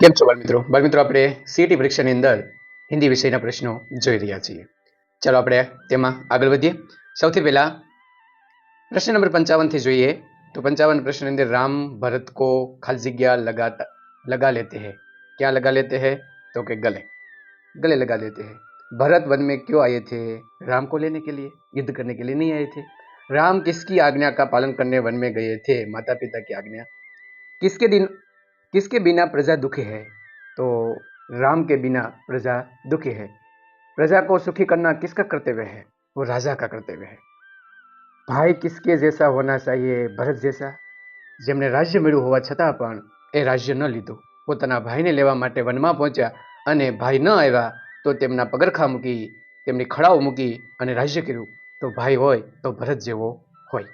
કેમ છો બાળમિત્રો બાળમિત્રો આપણે સીટી પરીક્ષાની અંદર હિન્દી વિષયના પ્રશ્નો જોઈ રહ્યા છીએ ચાલો આપણે તેમાં આગળ વધીએ સૌથી પહેલા પ્રશ્ન નંબર પંચાવનથી જોઈએ તો પંચાવન પ્રશ્ન અંદર રામ ભરત को खाली जगह लगाता लगा लेते हैं क्या लगा लेते हैं तो कि गले गले लगा लेते हैं भरत वन में क्यों आए थे राम को लेने के लिए युद्ध करने के लिए नहीं आए थे राम किसकी आज्ञा का पालन करने वन में गए थे माता पिता की आज्ञा किसके दिन किसके बिना प्रजा दुखी है तो राम के बिना प्रजा दुखी है प्रजा को सुखी करना किसका कर्तव्य है वो राजा का कर्तव्य है ભાઈ કિસકે જેસા હોના ચાહીએ ભરત જેસા જેમણે રાજ્ય મેળવ્યું હોવા છતાં પણ એ રાજ્ય ન લીધું પોતાના ભાઈને લેવા માટે વનમાં પહોંચ્યા અને ભાઈ ન આવ્યા તો તેમના પગરખા મૂકી તેમની ખડાઓ મૂકી અને રાજ્ય કર્યું તો ભાઈ હોય તો ભરત જેવો હોય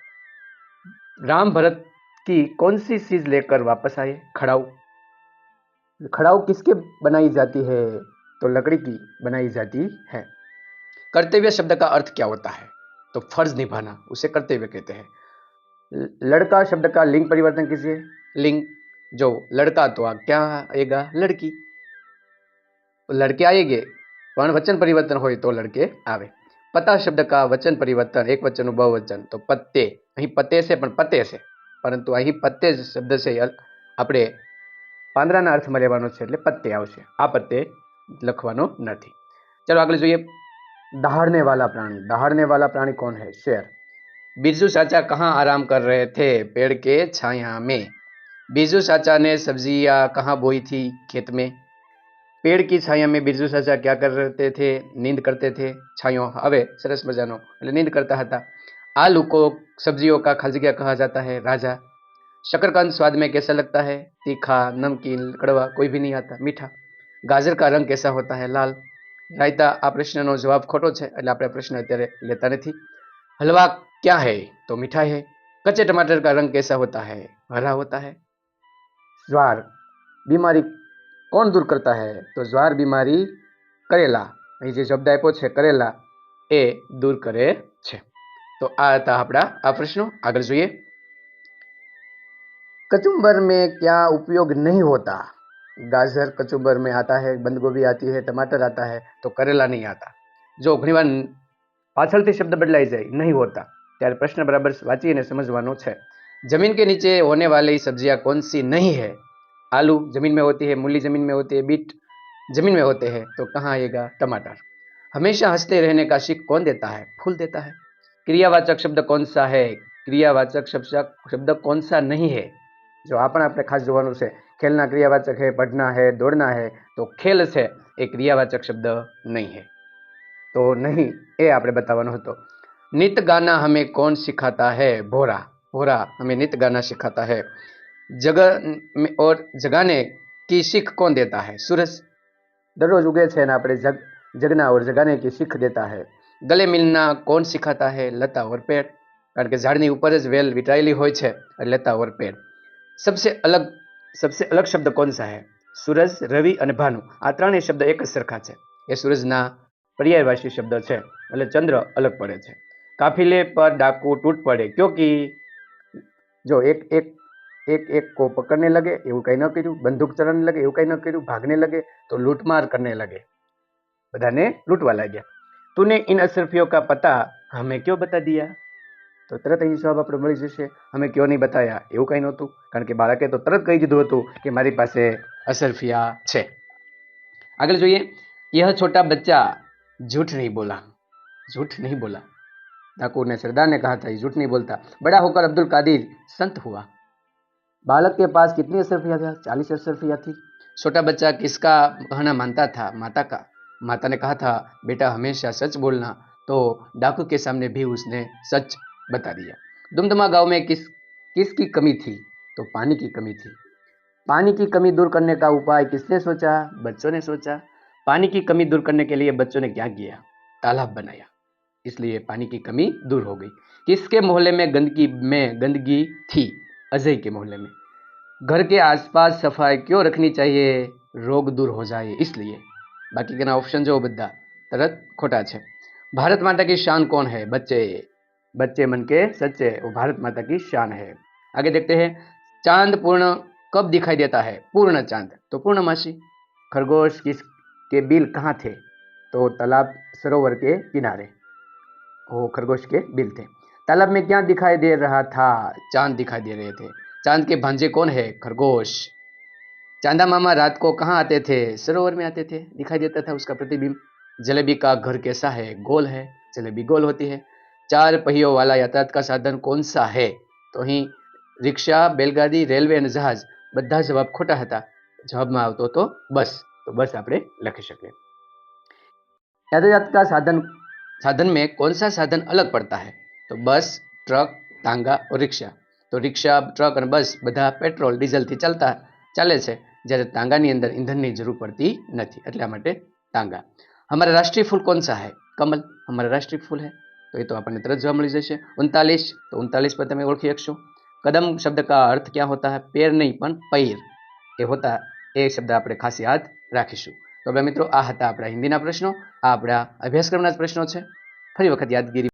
राम भरत की कौन सी चीज लेकर वापस आए खड़ाऊ खड़ाऊ किसके बनाई जाती है तो लकड़ी की बनाई जाती है कर्तव्य शब्द का अर्थ क्या होता है तो फर्ज निभाना उसे कर्तव्य कहते हैं ल- लड़का शब्द का लिंग परिवर्तन कीजिए लिंग जो लड़का तो आ क्या आएगा लड़की तो लड़के आएंगे પણ વચન પરિવર્તન હોય તો લડકે આવે પતા શબ્દ કા વચન પરિવર્તન એક વચનનું બહુવચન તો પત્તે અહીં પતે છે પણ પતે છે પરંતુ અહીં પત્તે જ શબ્દ છે એ આપણે પાંદડાના અર્થમાં લેવાનો છે એટલે પત્તે આવશે આ પત્તે લખવાનો નથી ચાલો આગળ જોઈએ દહાડને વાલા પ્રાણી દહાડને વાલા પ્રાણી કોણ હે શેર બીજુ સાચા કહા આરામ કર રહે થે પેડ કે છાયા મેં બીજુ સાચા ને સબ્જીયા કહા બોઈ થી ખેત મેં પેડ કી છાયા મેં બીજુ સાચા ક્યાં કરતે થે નીંદ કરતે થે છાયો હવે સરસ મજાનો એટલે નીંદ કરતા હતા આ લોકો સબ્જીઓ કા ખજગિયા કહા જાતા હે રાજા शकरकंद स्वाद में कैसा लगता है तीखा नमकीन कड़वा कोई भी नहीं आता मीठा गाजर का रंग कैसा होता है लाल રાયતા આ પ્રશ્નનો જવાબ ખોટો છે એટલે આપણે પ્રશ્ન અત્યારે લેતા નથી हलवा क्या है तो मिठाई है कच्चे टमाटर का रंग कैसा होता है हरा होता है ज्वार बीमारी કોણ દૂર કરતા હે તો જ્વાર બીમારી કરેલા અહીં જે શબ્દ આપ્યો છે કરેલા એ દૂર કરે છે તો આ હતા આપણા આ પ્રશ્નો આગળ જોઈએ कचुम्बर में क्या उपयोग नहीं होता गाजर कचुम्बर में आता है बंद गोभी आती है टमाटर आता है तो करेला नहीं आता જો ઘણીવાર પાછળથી શબ્દ બદલાઈ જાય નહીં હોતા ત્યારે પ્રશ્ન બરાબર વાંચીને સમજવાનો છે जमीन के नीचे होने वाली सब्जियां कौन सी नहीं है आलू जमीन में होती है मूली जमीन में होती है बीट जमीन में होते हैं तो कहाँ आएगा टमाटर हमेशा हंसते रहने का शिक कौन देता है फूल देता है क्रियावाचक शब्द कौन सा है क्रियावाचक शब्द शब्द कौन सा नहीं है જો આ પણ આપણે ખાસ જોવાનું છે, ખેલના ક્રિયાવાચક હે, પઢના હે, દોડના હે, તો ખેલ છે, એ ક્રિયાવાચક શબ્દ નહીં હે. તો નહીં, એ આપણે બતાવવાનો હતો. નિત ગાના હમે કોણ શીખાતા હે? ભોરા. ભોરા હમે નિત ગાના શીખાતા હે. જગ ઓર જગાને કી શીખ કોણ દેતા હે? સૂરજ. દરરોજ ઉગે છે અને આપણે જગ, જગના ઓર જગાને કી શીખ દેતા હે. ગલે મિલના કોણ શીખાતા હે? લતા ઓર પેડ. કારણ કે ઝાડની ઉપર જ વેલ વિટાયેલી હોય છે, લતા ઓર પેડ. सबसे अलग सबसे अलग शब्द कौन सा है सूरज रवि અને ભાનુ આ ત્રણેય શબ્દ એક જ સરખા છે એ સૂરજના પર્યાયવાચી શબ્દ છે એટલે ચંદ્ર અલગ પડે છે કાફિલે પર ડાકુ તૂટ પડે ક્યોંકि જો એક એક એક એક को पकड़ने लगे એવું કંઈ ન કર્યું બંદૂક ચલાવને લગે એવું કંઈ ન કર્યું ભાગને લગે તો લૂંટમાર करने लगे બધાને લૂંટવા લાગ્યા तूने इन अशरफियों का पता हमें क्यों बता दिया તો તરત અહીં જવાબ આપણે મળી જશે અમે ક્યો નહીં બતાવ્યા એવું કંઈ નહોતું કારણ કે બાળકે તો તરત કહી દીધું હતું કે મારી પાસે અસરફિયા છે આગળ જોઈએ यह छोटा बच्चा झूठ नहीं बोला झूठ नहीं बोला ठाकुर ने सरदार ने कहा था ये झूठ नहीं बोलता बड़ा होकर अब्दुल कादिर संत हुआ बालक के पास कितनी अशरफिया था चालीस अशरफिया थी छोटा बच्चा किसका कहना मानता था माता का माता ने कहा था बेटा हमेशा सच बोलना तो डाकू के सामने भी उसने सच बता दिया। दुमदमा गाँव में किस, किसकी कमी थी? तो पानी की कमी थी। पानी की कमी दूर करने का उपाय किसने सोचा? बच्चों ने सोचा। पानी की कमी दूर करने के लिए बच्चों ने क्या किया? तालाब बनाया। इसलिए पानी की कमी दूर हो गई। किसके मोहल्ले में गंदगी में गंदगी थी? अजय के मोहल्ले में। घर के आसपास सफ़ाई क्यों रखनी चाहिए? रोग दूर हो जाए इसलिए। बाकी के ना ऑप्शन जो बद्दा तरत खोटा છે भारत माता की शान कौन है? बच्चे बच्चे मन के सच्चे वो भारत माता की शान है। आगे देखते हैं, चाँद पूर्ण कब दिखाई देता है? पूर्ण चाँद। तो पूर्णमासी खरगोश किस के बिल कहाँ थे? तो तालाब सरोवर के किनारे। वो खरगोश के बिल थे। तालाब में क्या दिखाई दे रहा था? चाँद दिखाई दे रहे थे। चाँद के भांजे कौन है? खरगोश। चांदा मामा रात को कहाँ आते थे? सरोवर में आते थे। दिखाई देता था उसका प्रतिबिंब। जलेबी का घर कैसा है? गोल है। जलेबी गोल होती है। ચાર पहियों वाला यातायात का साधन कौन सा है તો અહીં રિક્ષા બેલગાડી રેલવે અને જહાજ બધા જવાબ ખોટા હતા જવાબમાં આવતો હતો બસ તો બસ આપણે લખી શકીએ यातायात का साधन साधन में कौन सा साधन अलग पड़ता है तो बस ट्रक तांगा और रिक्शा તો રિક્ષા ટ્રક અને બસ બધા પેટ્રોલ ડીઝલથી ચાલતા ચાલે છે જ્યારે તાંગાની અંદર ઈંધણની જરૂર પડતી નથી એટલા માટે તાંગા हमारा राष्ट्रीय फूल कौन सा है कमल हमारा राष्ट्रीय फूल है તો એ તો આપણને તરત જોવા મળી જશે. ઉનતાલીસ, તો ઉનતાલીસ પર તમે ઓળખી શકશો. કદમ શબ્દ કા અર્થ ક્યાં હોતા પેર નહીં, પણ પૈર એ હોતા એ શબ્દ આપણે ખાસ યાદ રાખીશું. તો આપણે મિત્રો, આ હતા આપણા હિન્દીના પ્રશ્નો. આ આપણા અભ્યાસક્રમના જ પ્રશ્નો છે. ફરી વખત યાદગીરી